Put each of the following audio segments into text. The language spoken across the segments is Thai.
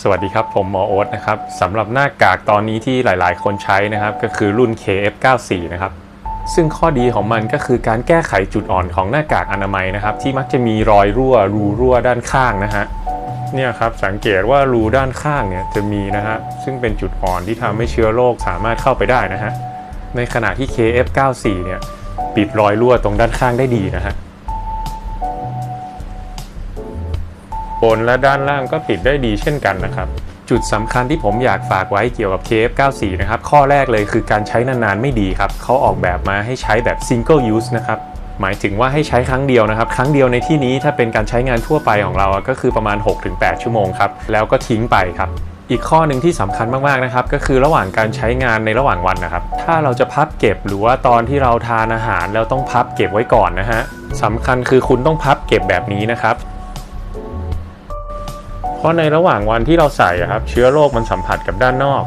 สวัสดีครับผมหมอโอ๊ตนะครับสำหรับหน้ากากตอนนี้ที่หลายๆ คนใช้นะครับก็คือรุ่น KF94 นะครับซึ่งข้อดีของมันก็คือการแก้ไขจุดอ่อนของหน้ากากอนามัยนะครับ ที่มักจะมีรอยรั่วรูรั่วด้านข้างนะฮะเนี่ยครับสังเกตว่ารูด้านข้างเนี่ยจะมีนะฮะซึ่งเป็นจุดอ่อนที่ทำให้เชื้อโรคสามารถเข้าไปได้นะฮะในขณะที่ KF94 เนี่ยปิดรอยรั่วตรงด้านข้างได้ดีนะฮะ นและด้านล่างก็ปิดได้ดีเช่นกันนะครับ จุดสำคัญที่ผมอยากฝากไว้เกี่ยวกับ KF94 นะครับ ข้อแรกเลยคือการใช้นานๆไม่ดีครับเขาออกแบบมาให้ใช้แบบ single use นะครับหมายถึงว่าให้ใช้ครั้งเดียวนะครับ ครั้งเดียวในที่นี้ถ้าเป็นการใช้งานทั่วไปของเราก็คือประมาณ 6-8 ชั่วโมงครับ แล้วก็ทิ้งไปครับ อีกข้อหนึ่งที่สำคัญมากๆนะครับ ก็คือระหว่างการใช้งานในระหว่างวันนะครับ ถ้าเราจะพับเก็บหรือว่าตอนที่เราทานอาหารแล้วต้องพับเก็บไว้ก่อนนะฮะสำคัญคือคุณต้องพับเก็บแบบนี้นะครับ ราะในระหว่างวันที่เราใส่ครับเชื้อโรคมันสัมผัสกับด้านนอก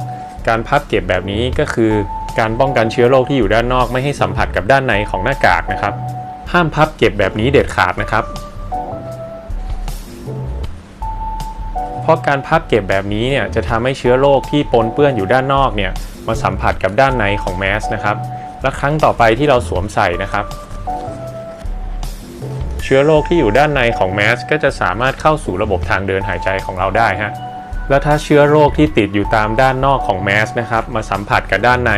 การพับเก็บแบบนี้ก็คือการป้องกันเชื้อโรคที่อยู่ด้านนอกไม่ให้สัมผัสกับด้านในของหน้ากากนะครับ ห้ามพับเก็บแบบนี้เด็ดขาดนะครับ เพราะการพับเก็บแบบนี้เนี่ยจะทำให้เชื้อโรคที่ปนเปื้อนอยู่ด้านนอกเนี่ยมาสัมผัสกับด้านในของแมสนะครับ และครั้งต่อไปที่เราสวมใส่นะครับ ชื้อโรคที่อยู่ด้านในของแมสก็จะสามารถเข้าสู่ระบบทางเดินหายใจของเราได้ฮะแล้วถ้าเชื้อโรคที่ติดอยู่ตามด้านนอกของแมสนะครับมาสัมผัสกับด้านใน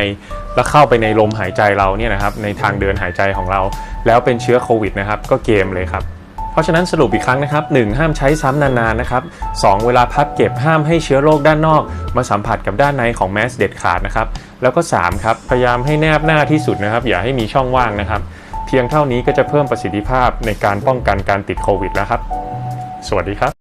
แล้วเข้าไปในลมหายใจเราเนี่ยนะครับในทางเดินหายใจของเรา แล้วเป็นเชื้อโควิดนะครับก็เกมเลยครับเพราะฉะนั้นสรุปอีกครั้งนะครับ 1. ห้ามใช้ซ้ำนานๆนะครับ 2. เวลาพับเก็บห้ามให้เชื้อโรคด้านนอก มาสัมผัสกับด้านในของแมสเด็ดขาดนะครับแล้วก็ 3. ครับพยายามให้แนบหน้าที่สุดนะครับอย่าให้มีช่องว่างนะครับ พียงเท่านี้ก็จะเพิ่มประสิทธิภาพในการป้องกันการติดโควิดแล้วครับ สวัสดีครับ